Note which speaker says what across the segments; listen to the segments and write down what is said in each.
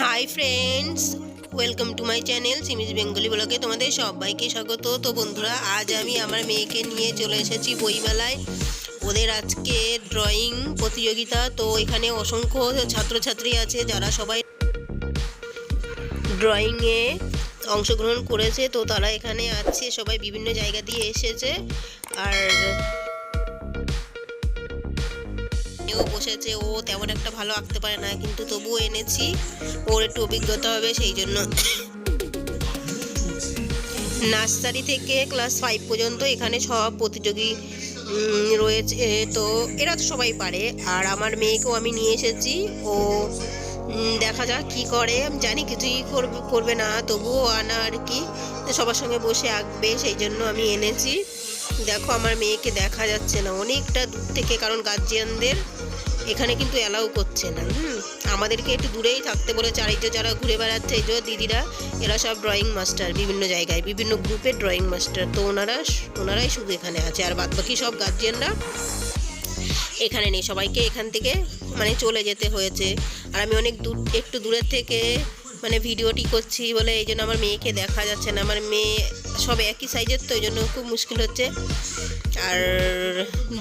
Speaker 1: Hi friends welcome to my channel সিমিজ Bengali ব্লগে তোমাদের সবাইকে স্বাগত। তো বন্ধুরা, আজ আমি আমার মেয়েকে নিয়ে চলে এসেছি বইমেলায়। ওদের আজকে ড্রয়িং প্রতিযোগিতা, তো এখানে অসংখ্য ছাত্রছাত্রী আছে যারা সবাই ড্রয়িংয়ে অংশগ্রহণ করেছে। তো তারা এখানে আছে, সবাই বিভিন্ন জায়গা দিয়ে এসেছে। আর ও বসেছে, ও তেমন একটা ভালো আঁকতে পারে না, কিন্তু তবুও এনেছি। ওর একটু অভিজ্ঞতা হবে সেই জন্য। নার্সারি থেকে ক্লাস ফাইভ পর্যন্ত এখানে সব প্রতিযোগী রয়েছে। তো এরা তো সবাই পারে। আর আমার মেয়েকেও আমি নিয়ে এসেছি। ও দেখা যাক কি করে। আমি জানি কিছুই করবে করবে না, তবুও আনা আর কি। সবার সঙ্গে বসে আঁকবে, সেই জন্য আমি এনেছি। দেখো, আমার মেয়েকে দেখা যাচ্ছে না। অনেকটা দূর থেকে কারণ গার্জিয়ানদের এখানে কিন্তু অ্যালাউ করছে না। হুম, আমাদেরকে একটু দূরেই থাকতে এই যে যারা ঘুরে বেড়াচ্ছে, এই দিদিরা, এরা সব ড্রয়িং মাস্টার বিভিন্ন জায়গায়, বিভিন্ন গ্রুপের ড্রয়িং মাস্টার তো ওনারা ওনারাই শুধু এখানে আছে। আর বাদ বাকি সব গার্জিয়ানরা এখানে নেই। সবাইকে এখান থেকে মানে চলে যেতে হয়েছে। আর আমি অনেক দূর, একটু দূরের থেকে মানে ভিডিওটি করছি বলে এই জন্য আমার মেয়েকে দেখা যাচ্ছে না। আমার মেয়ে সব একই সাইজের তো এই জন্য খুব মুশকিল হচ্ছে। আর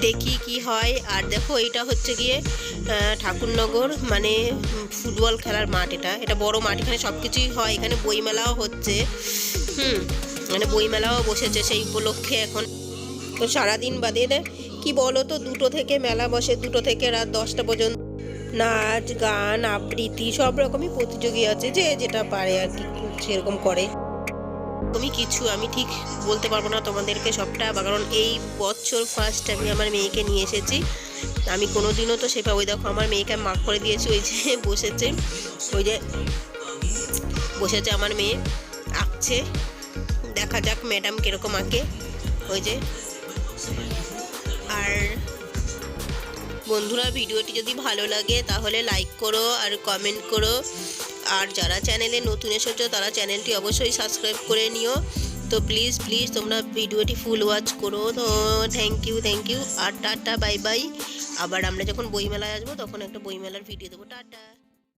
Speaker 1: দেখি কি হয়। আর দেখো এটা হচ্ছে গিয়ে ঠাকুরনগর মানে ফুটবল খেলার মাঠ এটা। এটা বড় মাঠ, এখানে সব কিছুই হয়। এখানে বইমেলাও হচ্ছে। হুম মানে বইমেলাও বসেছে সেই উপলক্ষে এখন। তো সারাদিন বাদে কি বলো তো দুটো থেকে মেলা বসে, দুটো থেকে রাত দশটা পর্যন্ত নাচ, গান, আবৃত্তি সব রকমই প্রতিযোগী আছে যে যেটা পারে আর কি সেরকম করে। তুমি কিছু, আমি ঠিক বলতে পারব না তোমাদেরকে সবটা কারণ এই বছর ফার্স্ট আমি আমার মেয়েকে নিয়ে এসেছি। আমি কোনো দিনও তো সেভাবে, ওই দেখো আমার মেয়েকে মাক করে দিয়েছি, ওই যে বসেছে, ওই যে বসেছে আমার মেয়ে, আঁকছে। দেখা যাক ম্যাডাম কীরকম আঁকে, ওই যে। আর বন্ধুরা, ভিডিওটি যদি ভালো লাগে তাহলে লাইক করো আর কমেন্ট করো। আর যারা চ্যানেলে নতুন এসেছ, তারা চ্যানেলটি অবশ্যই সাবস্ক্রাইব করে নিও। তো প্লিজ প্লিজ তোমরা ভিডিওটি ফুল ওয়াচ করো। তো থ্যাংক ইউ থ্যাংক ইউ আর টাটা বাই বাই আবার আমরা যখন বইমেলায় আসব, তখন একটা বইমেলার ভিডিও দেবো। টাটা।